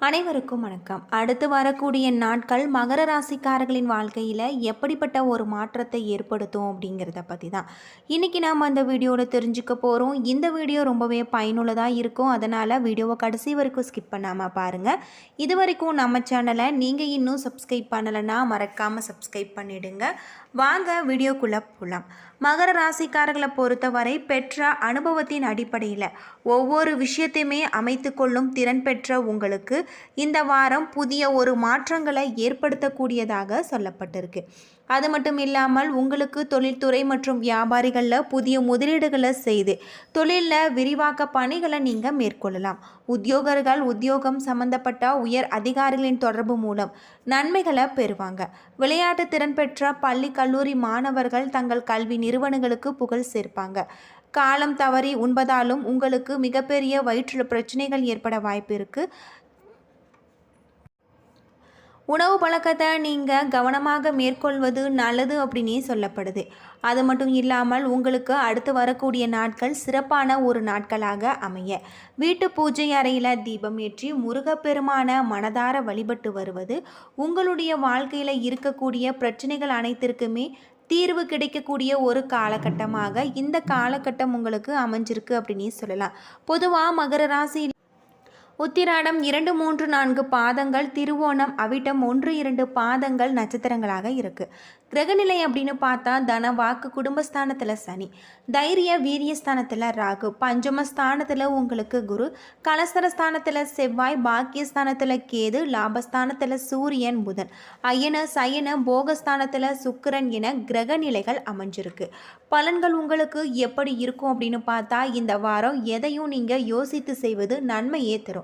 அனைவருக்கும் வணக்கம். அடுத்து வரக்கூடிய நாட்கள் மகர ராசிக்காரர்களின் வாழ்க்கையில் எப்படிப்பட்ட ஒரு மாற்றத்தை ஏற்படுத்தும் அப்படிங்கிறத பற்றி தான் இன்றைக்கி நாம் அந்த வீடியோவில் தெரிஞ்சுக்க போகிறோம் இந்த வீடியோ ரொம்பவே பயனுள்ளதாக இருக்கும். அதனால் வீடியோவை கடைசி வரைக்கும் ஸ்கிப் பண்ணாமல் பாருங்கள் இது வரைக்கும் நம்ம சேனலை நீங்கள் இன்னும் சப்ஸ்கிரைப் பண்ணலைன்னா மறக்காமல் சப்ஸ்கிரைப் பண்ணிவிடுங்க வாங்க வீடியோக்குள்ளே போகலாம் மகர ராசிக்காரர்களை பொறுத்தவரை பெற்ற அனுபவத்தின் அடிப்படையில் ஒவ்வொரு விஷயத்தையுமே அமைத்து கொள்ளும் திறன் பெற்ற உங்களுக்கு இந்த வாரம் புதிய ஒரு மாற்றங்களை ஏற்படுத்தக்கூடியதாக சொல்லப்பட்டிருக்கு. அது மட்டும் இல்லாமல் உங்களுக்கு தொழில்துறை மற்றும் வியாபாரிகளில் புதிய முதலீடுகளை செய்து தொழிலில் விரிவாக்க பணிகளை நீங்கள் மேற்கொள்ளலாம். உத்தியோகர்கள் உத்தியோகம் சம்பந்தப்பட்ட உயர் அதிகாரிகளின் தொடர்பு மூலம் நன்மைகளை பெறுவாங்க. விளையாட்டு திறன் பெற்ற பள்ளி கல்லூரி மாணவர்கள் தங்கள் கல்வி நிறுவனங்களுக்கு புகழ் சேர்ப்பாங்க. காலம் தவறி உண்பதாலும் உங்களுக்கு மிகப்பெரிய வயிற்றில் பிரச்சனைகள் ஏற்பட வாய்ப்பு இருக்குது உணவு பழக்கத்தை நீங்கள் கவனமாக மேற்கொள்வது நல்லது அப்படின்னே சொல்லப்படுது. அது மட்டும் இல்லாமல் உங்களுக்கு அடுத்து வரக்கூடிய நாட்கள் சிறப்பான ஒரு நாட்களாக அமைய. வீட்டு பூஜை அறையில் தீபம் ஏற்றி முருகப்பெருமான மனதார வழிபட்டு வருவது உங்களுடைய வாழ்க்கையில் இருக்கக்கூடிய பிரச்சனைகள் அனைத்திற்குமே தீர்வு கிடைக்கக்கூடிய ஒரு காலகட்டமாக இந்த காலகட்டம் உங்களுக்கு அமைஞ்சிருக்கு அப்படின்னு சொல்லலாம். பொதுவாக மகர ராசி உத்திராடம் இரண்டு மூன்று நான்கு பாதங்கள் திருவோணம் அவிட்டம் ஒன்று இரண்டு பாதங்கள் நட்சத்திரங்களாக இருக்குது கிரகநிலை அப்படின்னு பார்த்தா தன வாக்கு குடும்பஸ்தானத்தில் சனி தைரிய வீரியஸ்தானத்தில் ராகு பஞ்சமஸ்தானத்தில் உங்களுக்கு குரு கலசரஸ்தானத்தில் செவ்வாய் பாக்கியஸ்தானத்தில் கேது லாபஸ்தானத்தில் சூரியன் புதன் அயன சயன போகஸ்தானத்தில் சுக்கிரன் என கிரகநிலைகள் அமைஞ்சிருக்கு. பலன்கள் உங்களுக்கு எப்படி இருக்கும் அப்படின்னு பார்த்தா இந்த வாரம் எதையும் நீங்கள் யோசித்து செய்வது நன்மையே தரும்.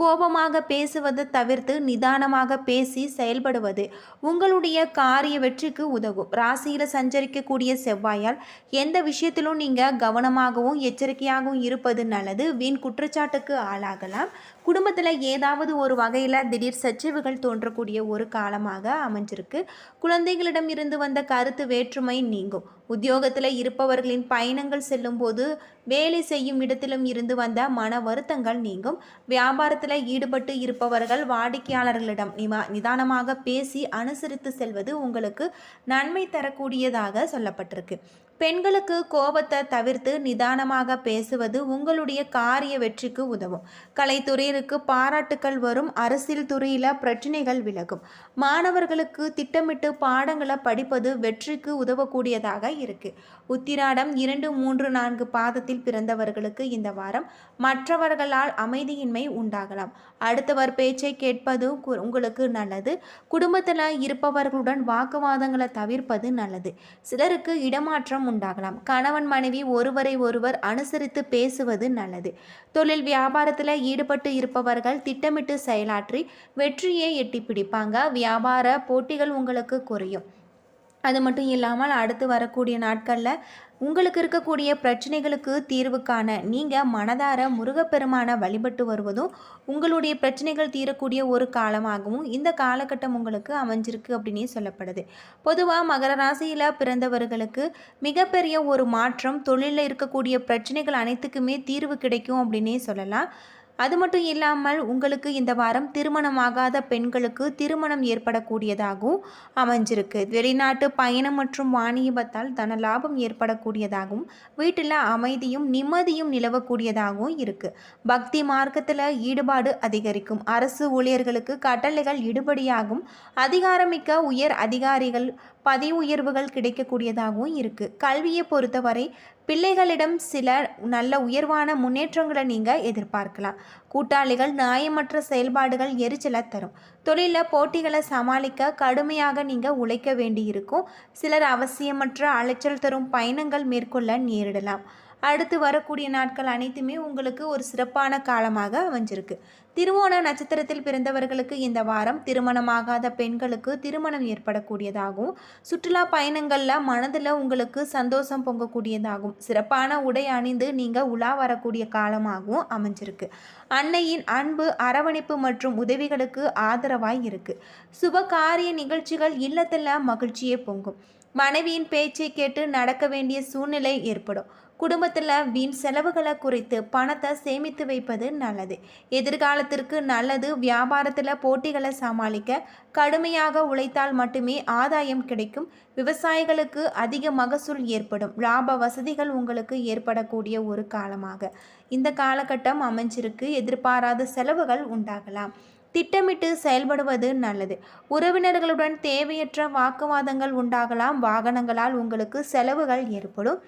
கோபமாக பேசுவதை தவிர்த்து நிதானமாக பேசி செயல்படுவது உங்களுடைய காரிய வெற்றிக்கு உதவும். ராசியில் சஞ்சரிக்கக்கூடிய செவ்வாயால் எந்த விஷயத்திலும் நீங்கள் கவனமாகவும் எச்சரிக்கையாகவும் இருப்பது நல்லது. வீண் குற்றச்சாட்டுக்கு ஆளாகலாம். குடும்பத்தில் ஏதாவது ஒரு வகையில் திடீர் சச்சிவுகள் தோன்றக்கூடிய ஒரு காலமாக அமைஞ்சிருக்கு. குழந்தைகளிடம் இருந்து வந்த கருத்து வேற்றுமை நீங்கும். உத்தியோகத்தில் இருப்பவர்களின் பயணங்கள் செல்லும்போது வேலை செய்யும் இடத்திலும் இருந்து வந்த மன வருத்தங்கள் நீங்கும். வியாபாரத்தில் ஈடுபட்டு இருப்பவர்கள் வாடிக்கையாளர்களிடம் நிதானமாக பேசி அனுசரித்து செல்வது உங்களுக்கு நன்மை தரக்கூடியதாக சொல்லப்பட்டிருக்கு. பெண்களுக்கு கோபத்தை தவிர்த்து நிதானமாக பேசுவது உங்களுடைய காரிய வெற்றிக்கு உதவும். கலைத்துறையிற்கு பாராட்டுக்கள் வரும். அரசியல் துறையில் பிரச்சனைகள் விலகும். மாணவர்களுக்கு திட்டமிட்டு பாடங்களை படிப்பது வெற்றிக்கு உதவக்கூடியதாக இருக்கு. உத்திராடம் இரண்டு மூன்று நான்கு பாதத்தில் பிறந்தவர்களுக்கு இந்த வாரம் மற்றவர்களால் அமைதியின்மை உண்டாகலாம். அடுத்தவர் பேச்சை கேட்பது கு- உங்களுக்கு நல்லது. குடும்பத்தில் இருப்பவர்களுடன் வாக்குவாதங்களை தவிர்ப்பது நல்லது. சிலருக்கு இடமாற்றம் உண்டாகலாம். கணவன் மனைவி ஒருவரை ஒருவர் அனுசரித்து பேசுவது நல்லது. தொழில் வியாபாரத்தில் ஈடுபட்டு இருப்பவர்கள் திட்டமிட்டு செயலாற்றி வெற்றியை எட்டி பிடிப்பாங்க. வியாபார போட்டிகள் உங்களுக்கு குறையும். அது மட்டும் இல்லாமல் அடுத்து வரக்கூடிய நாட்களில் உங்களுக்கு இருக்கக்கூடிய பிரச்சனைகளுக்கு தீர்வு காண நீங்கள் மனதார முருகப்பெருமானை வழிபட்டு வருவதும் உங்களுடைய பிரச்சனைகள் தீரக்கூடிய ஒரு காலமாகவும் இந்த காலகட்டம் உங்களுக்கு அமைஞ்சிருக்கு அப்படின்னே சொல்லப்படுது. பொதுவாக மகர ராசியில் பிறந்தவர்களுக்கு மிகப்பெரிய ஒரு மாற்றம் தொழிலில் இருக்கக்கூடிய பிரச்சனைகள் அனைத்துக்குமே தீர்வு கிடைக்கும் அப்படின்னே சொல்லலாம். அது மட்டும் இல்லாமல் உங்களுக்கு இந்த வாரம் திருமணமாகாத பெண்களுக்கு திருமணம் ஏற்படக்கூடியதாகவும் அமைஞ்சிருக்கு. வெளிநாட்டு பயணம் மற்றும் வாணிபத்தால் தன லாபம் ஏற்படக்கூடியதாகவும் வீட்டில் அமைதியும் நிம்மதியும் நிலவக்கூடியதாகவும் இருக்கு. பக்தி மார்க்கத்தில் ஈடுபாடு அதிகரிக்கும். அரசு ஊழியர்களுக்கு கட்டளைகள் இடுபடியாகும். அதிகாரமிக்க உயர் அதிகாரிகள் பதி உயர்வுகள் கிடைக்கக்கூடியதாகவும் இருக்குது கல்வியை பொறுத்தவரை பிள்ளைகளிடம் சில நல்ல உயர்வான முன்னேற்றங்களை நீங்கள் எதிர்பார்க்கலாம். கூட்டாளிகள் நியாயமற்ற செயல்பாடுகள் எரிச்சலை தரும். தொழிலில் போட்டிகளை சமாளிக்க கடுமையாக நீங்கள் உழைக்க வேண்டியிருக்கும். சிலர் அவசியமற்ற அலைச்சல் தரும் பயணங்கள் மேற்கொள்ள நேரிடலாம். அடுத்து வரக்கூடிய நாட்கள் அனைத்துமே உங்களுக்கு ஒரு சிறப்பான காலமாக அமைஞ்சிருக்கு. திருவோண நட்சத்திரத்தில் பிறந்தவர்களுக்கு இந்த வாரம் திருமணமாகாத பெண்களுக்கு திருமணம் ஏற்படக்கூடியதாகவும் சுற்றுலா பயணங்களில் மனதில் உங்களுக்கு சந்தோஷம் பொங்கக்கூடியதாகும். சிறப்பான உடை அணிந்து நீங்கள் உலா வரக்கூடிய காலமாகவும் அமைஞ்சிருக்கு. அன்னையின் அன்பு அரவணைப்பு மற்றும் உதவிகளுக்கு ஆதரவாய் இருக்கு. சுப காரிய நிகழ்ச்சிகள் இல்லத்தில் மகிழ்ச்சியே பொங்கும். மனைவியின் பேச்சை கேட்டு நடக்க வேண்டிய சூழ்நிலை ஏற்படும். குடும்பத்தில் வீண் செலவுகளை குறைத்து பணத்தை சேமித்து வைப்பது நல்லது. எதிர்காலத்திற்கு நல்லது. வியாபாரத்தில் போட்டிகளை சமாளிக்க கடுமையாக உழைத்தால் மட்டுமே ஆதாயம் கிடைக்கும். விவசாயிகளுக்கு அதிக மகசூல் ஏற்படும். லாப வசதிகள் உங்களுக்கு ஏற்படக்கூடிய ஒரு காலமாக. இந்த காலகட்டம் அமைஞ்சிருக்கு. எதிர்பாராத செலவுகள் உண்டாகலாம். திட்டமிட்டு செயல்படுவது நல்லது. உறவினர்களுடன் தேவையற்ற வாக்குவாதங்கள் உண்டாகலாம். வாகனங்களால் உங்களுக்கு செலவுகள் ஏற்படும்.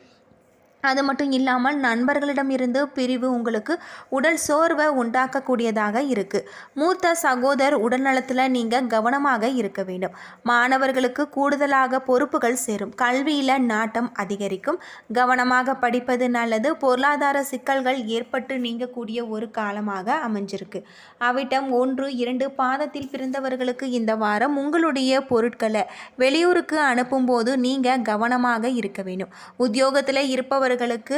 அது மட்டும் இல்லாமல் நண்பர்களிடமிருந்து பிரிவு உங்களுக்கு உடல் சோர்வை உண்டாக்கக்கூடியதாக இருக்குது மூத்த சகோதரர் உடல்நலத்தில் நீங்கள் கவனமாக இருக்க வேண்டும். மாணவர்களுக்கு கூடுதலாக பொறுப்புகள் சேரும். கல்வியில் நாட்டம் அதிகரிக்கும். கவனமாக படிப்பது நல்லது. பொருளாதார சிக்கல்கள் ஏற்பட்டு நீங்கக்கூடிய ஒரு காலமாக அமைஞ்சிருக்கு. அவிட்டம் ஒன்று இரண்டு பாதத்தில் பிறந்தவர்களுக்கு இந்த வாரம் உங்களுடைய பொருட்களை வெளியூருக்கு அனுப்பும்போது நீங்கள் கவனமாக இருக்க வேண்டும். உத்தியோகத்தில் இருப்பவர் இருப்பவர்களுக்கு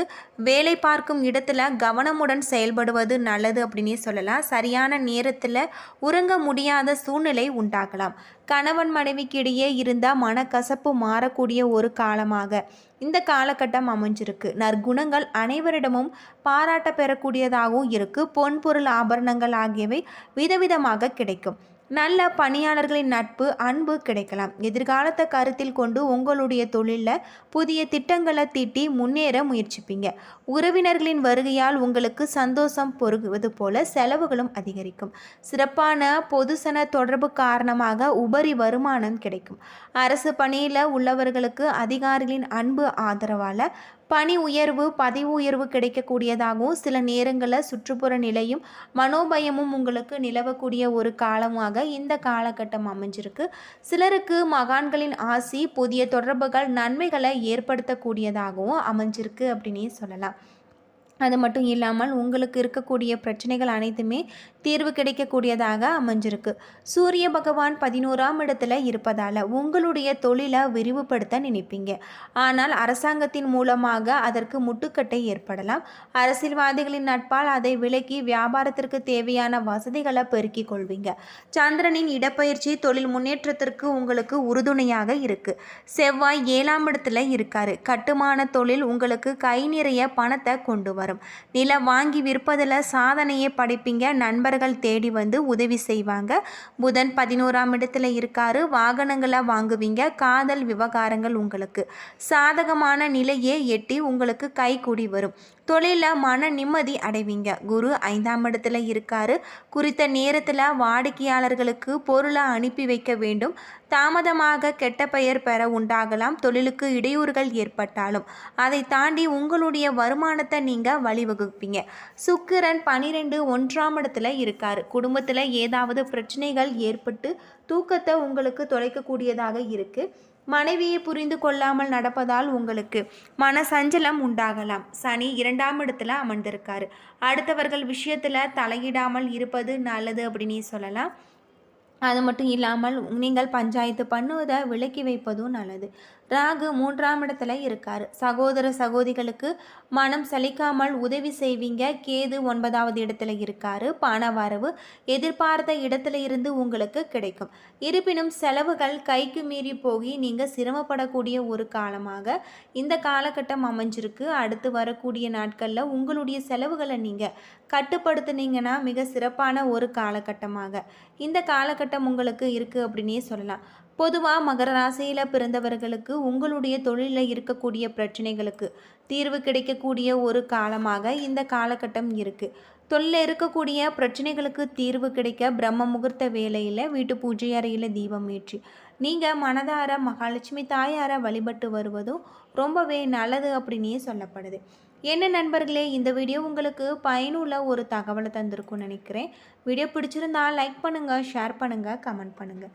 வேலை பார்க்கும் இடத்துல கவனமுடன் செயல்படுவது நல்லது அப்படின்னே சொல்லலாம். சரியான நேரத்தில் உறங்க முடியாத சூழ்நிலை உண்டாகலாம். கணவன் மனைவிக்கு இடையே இருந்தால் மனக்கசப்பு மாறக்கூடிய ஒரு காலமாக இந்த காலகட்டம் அமைஞ்சிருக்கு. நற்குணங்கள் அனைவரிடமும் பாராட்ட பெறக்கூடியதாகவும் இருக்கு. பொன்பொருள் ஆபரணங்கள் ஆகியவை விதவிதமாக கிடைக்கும். நல்ல பணியாளர்களின் நட்பு அன்பு கிடைக்கலாம். எதிர்காலத்தை கருத்தில் கொண்டு உங்களுடைய தொழிலில் புதிய திட்டங்களை தீட்டி முன்னேற முயற்சிப்பீங்க. உறவினர்களின் வருகையால் உங்களுக்கு சந்தோஷம் பொருகுவது போல செலவுகளும் அதிகரிக்கும். சிறப்பான பொதுசன தொடர்பு காரணமாக உபரி வருமானம் கிடைக்கும். அரசு பணியில் உள்ளவர்களுக்கு அதிகாரிகளின் அன்பு ஆதரவால் பணி உயர்வு பதவி உயர்வு கிடைக்கக்கூடியதாகவும் சில நேரங்களில் சுற்றுப்புற நிலையும் மனோபயமும் உங்களுக்கு நிலவக்கூடிய ஒரு காலமாக இந்த காலகட்டம் அமைஞ்சிருக்கு. சிலருக்கு மகான்களின் ஆசி புதிய தொடர்புகள் நன்மைகளை ஏற்படுத்தக்கூடியதாகவும் அமைஞ்சிருக்கு அப்படின்னே சொல்லலாம். அது மட்டும் இல்லாமல் உங்களுக்கு இருக்கக்கூடிய பிரச்சனைகள் அனைத்துமே தீர்வு கிடைக்கக்கூடியதாக அமைஞ்சிருக்கு. சூரிய பகவான் பதினோராம் இடத்துல இருப்பதால் உங்களுடைய தொழிலை விரிவுபடுத்த நினைப்பீங்க. ஆனால் அரசாங்கத்தின் மூலமாக அதற்கு முட்டுக்கட்டை ஏற்படலாம். அரசியல்வாதிகளின் நட்பால் அதை விலக்கி வியாபாரத்திற்கு தேவையான வசதிகளை பெருக்கிக் கொள்வீங்க. சந்திரனின் இடப்பயிற்சி தொழில் முன்னேற்றத்திற்கு உங்களுக்கு உறுதுணையாக இருக்கு. செவ்வாய் ஏழாம் இடத்துல இருக்காரு. கட்டுமான தொழில் உங்களுக்கு கை நிறைய பணத்தை கொண்டு வரும். வரும். நிலம் வாங்கி விற்பதில் சாதனையை படைப்பீங்க. நண்பர்கள் தேடி வந்து உதவி செய்வாங்க. புதன் பதினோராம் இடத்துல இருக்காரு. வாகனங்களை வாங்குவீங்க. காதல் விவகாரங்கள் உங்களுக்கு. சாதகமான நிலையே எட்டி உங்களுக்கு கைகூடி வரும். தொழிலில் மன நிம்மதி அடைவீங்க. குரு ஐந்தாம் இடத்துல இருக்காரு. குறித்த நேரத்தில் வாடிக்கையாளர்களுக்கு பொருளை அனுப்பி வைக்க வேண்டும். தாமதமாக கெட்ட பெயர் பெற உண்டாகலாம். தொழிலுக்கு இடையூறுகள் ஏற்பட்டாலும் அதை தாண்டி உங்களுடைய வருமானத்தை நீங்கள் வழிவகுப்பீங்க. சுக்கிரன் பனிரெண்டு ஒன்றாம் இடத்துல இருக்கார். குடும்பத்தில் ஏதாவது பிரச்சனைகள் ஏற்பட்டு தூக்கத்தை உங்களுக்கு தொலைக்கக்கூடியதாக இருக்குது மனைவியை புரிந்து கொள்ளாமல் நடப்பதால் உங்களுக்கு மன சஞ்சலம் உண்டாகலாம். சனி இரண்டாம் இடத்துல அமர்ந்திருக்காரு. அடுத்தவர்கள் விஷயத்தில் தலையிடாமல் இருப்பது நல்லது அப்படின்னு சொல்லலாம். அது மட்டும் இல்லாமல் நீங்கள் பஞ்சாயத்து பண்ணுவதை விலக்கி வைப்பதும் நல்லது. ராகு மூன்றாம் இடத்துல இருக்கார். சகோதர சகோதரிகளுக்கு மனம் சலிக்காமல் உதவி செய்வீங்க. கேது ஒன்பதாவது இடத்துல இருக்காரு. பண வரவு எதிர்பார்த்த இடத்துல இருந்து உங்களுக்கு கிடைக்கும். இருப்பினும் செலவுகள் கைக்கு மீறி போகி நீங்கள் சிரமப்படக்கூடிய ஒரு காலமாக இந்த காலகட்டம் அமைஞ்சிருக்கு. அடுத்து வரக்கூடிய நாட்களில் உங்களுடைய செலவுகளை நீங்கள் கட்டுப்படுத்துனீங்கன்னா மிக சிறப்பான ஒரு காலகட்டமாக. இந்த காலகட்டம் உங்களுக்கு இருக்குது அப்படின்னே சொல்லலாம். பொதுவாக மகர ராசியில் பிறந்தவர்களுக்கு உங்களுடைய தொழிலில் இருக்கக்கூடிய பிரச்சனைகளுக்கு தீர்வு கிடைக்கக்கூடிய ஒரு காலமாக இந்த காலகட்டம் இருக்குது தொழிலில் இருக்கக்கூடிய பிரச்சனைகளுக்கு தீர்வு கிடைக்க பிரம்ம முகூர்த்த வேலையில் வீட்டு பூஜை அறையில் தீபம் ஏற்றி நீங்கள் மனதார மகாலட்சுமி தாயாரை வழிபட்டு வருவதும் ரொம்பவே நல்லது அப்படின்னே சொல்லப்படுது. என்ன நண்பர்களே இந்த வீடியோ உங்களுக்கு பயனுள்ள ஒரு தகவலை தந்திருக்கும்னு நினைக்கிறேன். வீடியோ பிடிச்சிருந்தா லைக் பண்ணுங்கள் ஷேர் பண்ணுங்கள் கமெண்ட் பண்ணுங்கள்